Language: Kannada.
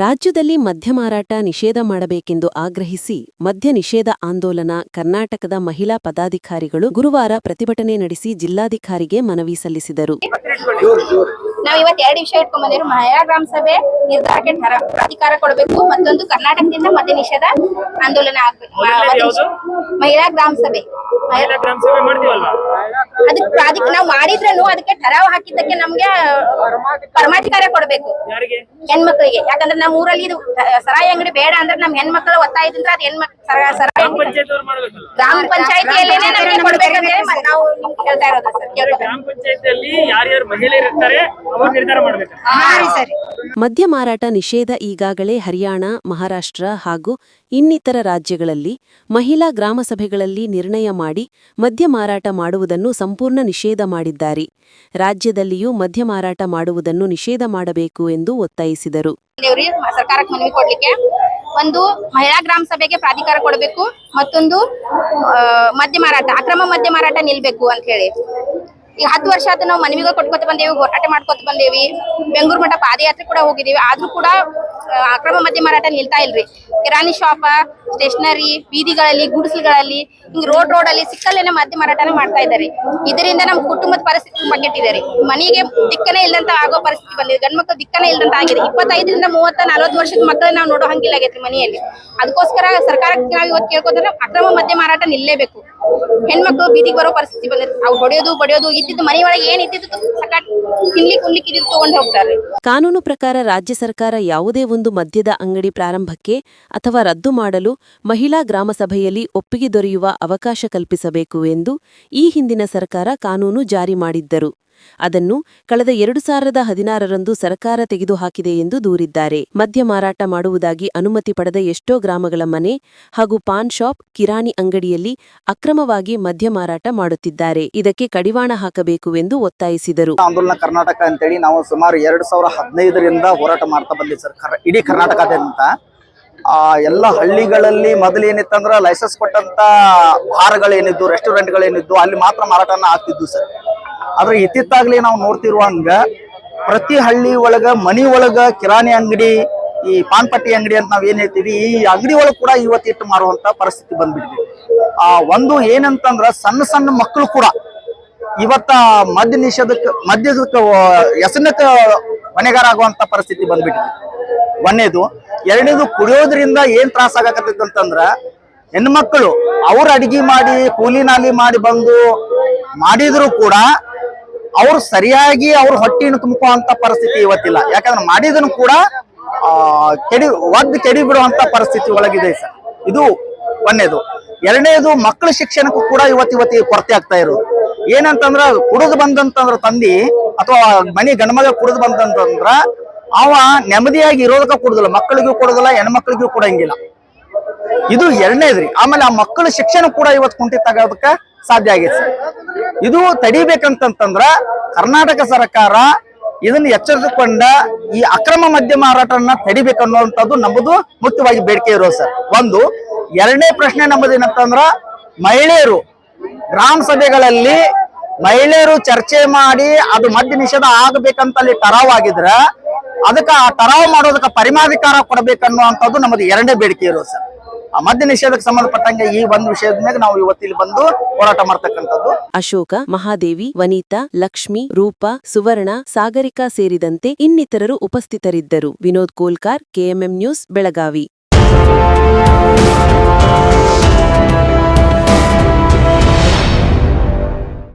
ರಾಜ್ಯದಲ್ಲಿ ಮದ್ಯ ಮಾರಾಟ ನಿಷೇಧ ಮಾಡಬೇಕೆಂದು ಆಗ್ರಹಿಸಿ ಮದ್ಯ ನಿಷೇಧ ಆಂದೋಲನ ಕರ್ನಾಟಕದ ಮಹಿಳಾ ಪದಾಧಿಕಾರಿಗಳು ಗುರುವಾರ ಪ್ರತಿಭಟನೆ ನಡೆಸಿ ಜಿಲ್ಲಾಧಿಕಾರಿಗೆ ಮನವಿ ಸಲ್ಲಿಸಿದರು. ನಾವ್ ಇವತ್ ಎರಡು ವಿಷಯ ಇಟ್ಕೊಂಡ್ ಬಂದಿರೋ ಮಹಿಳಾ ಗ್ರಾಮ ಸಭೆ ನಿರ್ಧಾರಕ್ಕೆ ಅಧಿಕಾರ ಕೊಡಬೇಕು. ಮತ್ತೊಂದು ಕರ್ನಾಟಕದಿಂದ ಮದ್ಯ ನಿಷೇಧ ಆಂದೋಲನ ಆಗ್ಬೇಕು. ಮಹಿಳಾ ಗ್ರಾಮ ಸಭೆ. ಮಾಡ್ತೀವಲ್ವಾ ಅದಕ್ಕೆ ಠರಾವ್ ಹಾಕಿದ್ದಕ್ಕೆ ನಮ್ಗೆ ಪರಮಾಧಿಕಾರ ಕೊಡ್ಬೇಕು. ಹೆಣ್ಮಕ್ಳಿಗೆ. ಯಾಕಂದ್ರೆ ನಮ್ಮ ಊರಲ್ಲಿ ಇದು ಸರಾಯಿ ಅಂಗಡಿ ಬೇಡ ಅಂದ್ರೆ ನಮ್ ಹೆಣ್ಮಕ್ಳು ಒತ್ತಾಯದಿಂದ ಅದ್ ಹೆಣ್ಮಕ್ಳು ಗ್ರಾಮ ಪಂಚಾಯತಿಯಲ್ಲೇನೆ ನಮ್ಗೆ ಕೊಡ್ಬೇಕಂತೇಳಿ ನಾವು ನಿಮ್ಗೆ ಹೇಳ್ತಾ ಇರೋದು ಸರ್. ಗ್ರಾಮ ಪಂಚಾಯತಿಯಲ್ಲಿ ಯಾರ್ಯಾರು ಮಹಿಳೆಯರು ಇರ್ತಾರೆ ಅವ್ರು ನಿರ್ಧಾರ ಮಾಡ್ಬೇಕು. ಸರಿ ಮದ್ಯ ಮಾರಾಟ ನಿಷೇಧ ಈಗಾಗಲೇ ಹರಿಯಾಣ ಮಹಾರಾಷ್ಟ್ರ ಹಾಗೂ ಇನ್ನಿತರ ರಾಜ್ಯಗಳಲ್ಲಿ ಮಹಿಳಾ ಗ್ರಾಮ ಸಭೆಗಳಲ್ಲಿ ನಿರ್ಣಯ ಮಾಡಿ ಮದ್ಯ ಮಾರಾಟ ಮಾಡುವುದನ್ನು ಸಂಪೂರ್ಣ ನಿಷೇಧ ಮಾಡಿದ್ದಾರೆ. ರಾಜ್ಯದಲ್ಲಿಯೂ ಮದ್ಯ ಮಾರಾಟ ಮಾಡುವುದನ್ನು ನಿಷೇಧ ಮಾಡಬೇಕು ಎಂದು ಒತ್ತಾಯಿಸಿದರು. ಸರ್ಕಾರಕ್ಕೆ ಮನವಿ ಕೊಡ್ಲಿಕ್ಕೆ? ಒಂದು ಮಹಿಳಾ ಗ್ರಾಮ ಸಭೆಗೆ ಪ್ರಾಧಿಕಾರ ಕೊಡಬೇಕು ಮತ್ತೊಂದು ಮದ್ಯ ಮಾರಾಟ, ಅಕ್ರಮ ಮದ್ಯ ಮಾರಾಟ ನಿಲ್ಬೇಕು ಅಂತ ಹೇಳಿ. ಈಗ ಹತ್ತು ವರ್ಷ ಆದ್ರೆ ನಾವು ಮನವಿಗ ಕೊಟ್ಕೊತ ಬಂದೇವಿ, ಹೋರಾಟ ಮಾಡ್ಕೊತ ಬಂದೇವಿ. ಬೆಂಗಳೂರು ಮಠ ಪಾದಯಾತ್ರೆ ಕೂಡ ಹೋಗಿದೀವಿ ಆದ್ರೂ ಕೂಡ ಅಕ್ರಮ ಮದ್ಯ ಮಾರಾಟ ನಿಲ್ತಾ ಇಲ್ರಿ. ಕಿರಾಣಿ ಶಾಪ, ಸ್ಟೇಷನರಿ, ಬೀದಿಗಳಲ್ಲಿ, ಗುಡಿಸಲುಗಳಲ್ಲಿ, ಹಿಂಗ್ ರೋಡ್ ರೋಡ್ ಅಲ್ಲಿ ಸಿಕ್ಕಲ್ಲೇನೆ ಮದ್ಯ ಮಾರಾಟನ ಮಾಡ್ತಾ ಇದ್ದಾರೆ. ಇದರಿಂದ ನಮ್ಮ ಕುಟುಂಬದ ಪರಿಸ್ಥಿತಿ ತುಂಬಾ ಕೆಟ್ಟಿದ್ದಾರೆ ಮನೆಗೆ ದಿಕ್ಕನೇ ಇಲ್ಲದಂತ ಆಗೋ ಪರಿಸ್ಥಿತಿ ಬಂದಿದೆ. ಗಂಡ್ ಮಕ್ಳು ದಿಕ್ಕನೇ ಇಲ್ಲದಂತ ಆಗಿದೆ. ಇಪ್ಪತ್ತೈದರಿಂದ ಮೂವತ್ತ ನಲವತ್ತು ವರ್ಷದ ಮಕ್ಕಳನ್ನ ನಾವು ನೋಡೋ ಹಂಗಿಲ್ಲ ಆಗೈತ್ರಿ ಮನೆಯಲ್ಲಿ. ಅದಕ್ಕೋಸ್ಕರ ಸರ್ಕಾರಕ್ಕೆ ನಾವು ಇವತ್ತು ಕೇಳ್ಕೊತಾರೆ ಅಕ್ರಮ ಮದ್ಯ ಮಾರಾಟ ನಿಲ್ಲೇಬೇಕು. ಹೆಣ್ಮಕ್ಳು ಬೀದಿಗೆ ಬರೋ ಪರಿಸ್ಥಿತಿ ಬಂದಿದೆ. ಅವು ಹೊಡೆಯೋದು, ಬಡಿಯೋದು ಇದ್ದಿದ್ದು, ಮನೆ ಒಳಗೆ ಏನ್ ಇದ್ದಿದ್ದು ಸಕಾಟ್ ತಿನ್ಲಿ ಕುನ್ಲಿಕ್ಕೆ ಇದ್ದಿದ್ದು ತಗೊಂಡ್ ಹೋಗ್ತಾರೆ. ಕಾನೂನು ಪ್ರಕಾರ ರಾಜ್ಯ ಸರ್ಕಾರ ಯಾವುದೇ ಒಂದು ಮದ್ಯದ ಅಂಗಡಿ ಪ್ರಾರಂಭಕ್ಕೆ ಅಥವಾ ರದ್ದು ಮಾಡಲು ಮಹಿಳಾ ಗ್ರಾಮ ಸಭೆಯಲ್ಲಿ ಒಪ್ಪಿಗೆ ದೊರೆಯುವ ಅವಕಾಶ ಕಲ್ಪಿಸಬೇಕು ಎಂದು ಈ ಹಿಂದಿನ ಸರ್ಕಾರ ಕಾನೂನು ಜಾರಿ ಮಾಡಿದ್ದರು. ಅದನ್ನು ಕಳೆದ ಎರಡು ಸಾವಿರದ ಹದಿನಾರರಂದು ಸರ್ಕಾರ ತೆಗೆದುಹಾಕಿದೆ ಎಂದು ದೂರಿದ್ದಾರೆ. ಮದ್ಯ ಮಾರಾಟ ಮಾಡುವುದಾಗಿ ಅನುಮತಿ ಪಡೆದ ಎಷ್ಟೋ ಗ್ರಾಮಗಳ ಮನೆ ಹಾಗೂ ಪಾನ್ ಶಾಪ್, ಕಿರಾಣಿ ಅಂಗಡಿಯಲ್ಲಿ ಅಕ್ರಮವಾಗಿ ಮದ್ಯ ಮಾರಾಟ ಮಾಡುತ್ತಿದ್ದಾರೆ. ಇದಕ್ಕೆ ಕಡಿವಾಣ ಹಾಕಬೇಕು ಎಂದು ಒತ್ತಾಯಿಸಿದರು. ಆಂದೋಲನ ಕರ್ನಾಟಕ ಅಂತೇಳಿ ನಾವು ಸುಮಾರು ಎರಡು ಸಾವಿರ ಹದಿನೈದರಿಂದ ಹೋರಾಟ ಮಾಡ್ತಾ ಬಂದಿವಿ ಸರ್ ಇಡೀ ಕರ್ನಾಟಕದಂತ ಆ, ಎಲ್ಲ ಹಳ್ಳಿಗಳಲ್ಲಿ ಮೊದಲು ಏನಿತ್ತಂದ್ರ ಲೈಸೆನ್ಸ್ ಕೊಟ್ಟಂತ ಬಾರ್ಗಳೇನಿದ್ದು ರೆಸ್ಟೋರೆಂಟ್ಗಳೇನಿದ್ದು ಅಲ್ಲಿ ಮಾತ್ರ ಮಾರಾಟನ ಆಗ್ತಿದ್ದು ಸರ್. ಆದ್ರೆ ಇತ್ತಿತ್ತಾಗ್ಲಿ ನಾವು ನೋಡ್ತಿರುವಂಗ ಪ್ರತಿ ಹಳ್ಳಿ ಒಳಗ, ಮನಿ ಒಳಗ ಕಿರಾಣಿ ಅಂಗಡಿ, ಈ ಪಾನ್ಪಟ್ಟಿ ಅಂಗಡಿ ಅಂತ ನಾವ್ ಏನ್ ಹೇಳ್ತೀವಿ, ಈ ಅಂಗಡಿ ಒಳಗ ಕೂಡ ಇವತ್ತಿಟ್ಟು ಮಾರುವಂತ ಪರಿಸ್ಥಿತಿ ಬಂದ್ಬಿಟ್ಟಿದೆ. ಆ ಒಂದು ಏನಂತಂದ್ರ ಸಣ್ಣ ಸಣ್ಣ ಮಕ್ಕಳು ಕೂಡ ಇವತ್ತ ಮದ್ಯ ನಿಷೇಧಕ್ಕೆ, ಮದ್ಯದಕ್ಕೆ ವ್ಯಸನಕ್ಕೆ ಹೊಣೆಗಾರ ಆಗುವಂತ ಪರಿಸ್ಥಿತಿ ಬಂದ್ಬಿಟ್ಟಿದೆ. ಒಂದೇದು, ಎರಡನೇದು ಕುಡಿಯೋದ್ರಿಂದ ಏನ್ ತ್ರಾಸ ಆಗಕತ್ತಂತಂದ್ರ ಹೆಣ್ಮಕ್ಳು ಅವ್ರ ಅಡಿಗೆ ಮಾಡಿ, ಕೂಲಿ ನಾಲಿ ಮಾಡಿ ಬಂದು ಮಾಡಿದ್ರು ಕೂಡ ಅವ್ರು ಸರಿಯಾಗಿ ಅವ್ರ ಹೊಟ್ಟಿನ ತುಂಬುವಂತ ಪರಿಸ್ಥಿತಿ ಇವತ್ತಿಲ್ಲ. ಯಾಕಂದ್ರೆ ಮಾಡಿದನ್ನು ಕೂಡ ಕೆಡಿ ಒದ್ದು ಕೆಡಿ ಬಿಡುವಂತ ಪರಿಸ್ಥಿತಿ ಒಳಗಿದೆ ಸರ್. ಇದು ಒಂದೇದು. ಎರಡನೇದು, ಮಕ್ಕಳ ಶಿಕ್ಷಣಕ್ಕೂ ಕೂಡ ಇವತ್ತು ಇವತ್ತಿಗೆ ಕೊರತೆ ಆಗ್ತಾ ಇರೋದು. ಏನಂತಂದ್ರ, ಕುಡಿದು ಬಂದಂತಂದ್ರ ತಂದಿ ಅಥವಾ ಮನೆ ಗಂಡ್ಮಗ ಕುಡಿದು ಬಂದಂತಂದ್ರ ಅವ ನೆಮ್ಮದಿಯಾಗಿ ಇರೋದಕ್ಕ ಕುಡುದಿಲ್ಲ. ಮಕ್ಕಳಿಗೂ ಕೊಡೋದಿಲ್ಲ, ಹೆಣ್ಮಕ್ಳಿಗೂ ಕೊಡಂಗಿಲ್ಲ. ಇದು ಎರಡನೇದ್ರಿ. ಆಮೇಲೆ ಆ ಮಕ್ಕಳ ಶಿಕ್ಷಣ ಕೂಡ ಇವತ್ತು ಕುಂಠಿತಾಗೋದಕ್ಕ ಸಾಧ್ಯ ಆಗೈತೆ ಇದು ತಡಿಬೇಕಂತಂತಂದ್ರ ಕರ್ನಾಟಕ ಸರ್ಕಾರ ಇದನ್ನ ಎಚ್ಚರಿಸಿಕೊಂಡ ಈ ಅಕ್ರಮ ಮದ್ಯ ಮಾರಾಟನ ತಡಿಬೇಕನ್ನುವಂಥದ್ದು ನಮ್ಮದು ಮುಖ್ಯವಾಗಿ ಬೇಡಿಕೆ ಇರೋದು ಸರ್. ಒಂದು, ಎರಡನೇ ಪ್ರಶ್ನೆ ನಮ್ಮದು ಏನಂತಂದ್ರ ಮಹಿಳೆಯರು ಗ್ರಾಮ ಸಭೆಗಳಲ್ಲಿ ಮಹಿಳೆಯರು ಚರ್ಚೆ ಮಾಡಿ ಅದು ಮದ್ಯ ನಿಷೇಧ ಆಗಬೇಕಂತ ಅಲ್ಲಿ ಟರಾವ್ ಆಗಿದ್ರ ಅದಕ್ಕೆ ಆ ಟರಾವ್ ಮಾಡೋದಕ್ಕೆ ಪರಿಮಾಧಿಕಾರ ಕೊಡಬೇಕನ್ನುವಂಥದ್ದು ನಮ್ಮದು ಎರಡನೇ ಬೇಡಿಕೆ ಇರೋದು ಸರ್. ಮದ್ಯ ನಿಷೇಧಕ್ಕೆ ಸಂಬಂಧಪಟ್ಟಂಗೆ ಈ ಒಂದು ವಿಷಯದ ಮೇಲೆ ನಾವು ಇವತ್ತಿಲ್ಲಿ ಬಂದು ಹೋರಾಟ ಮಾಡ್ತಕ್ಕಂಥದ್ದು. ಅಶೋಕ, ಮಹಾದೇವಿ, ವನಿತಾ, ಲಕ್ಷ್ಮಿ, ರೂಪ, ಸುವರ್ಣ, ಸಾಗರಿಕಾ ಸೇರಿದಂತೆ ಇನ್ನಿತರರು ಉಪಸ್ಥಿತರಿದ್ದರು. Vinod Kolkar, KMM news, Belagavi.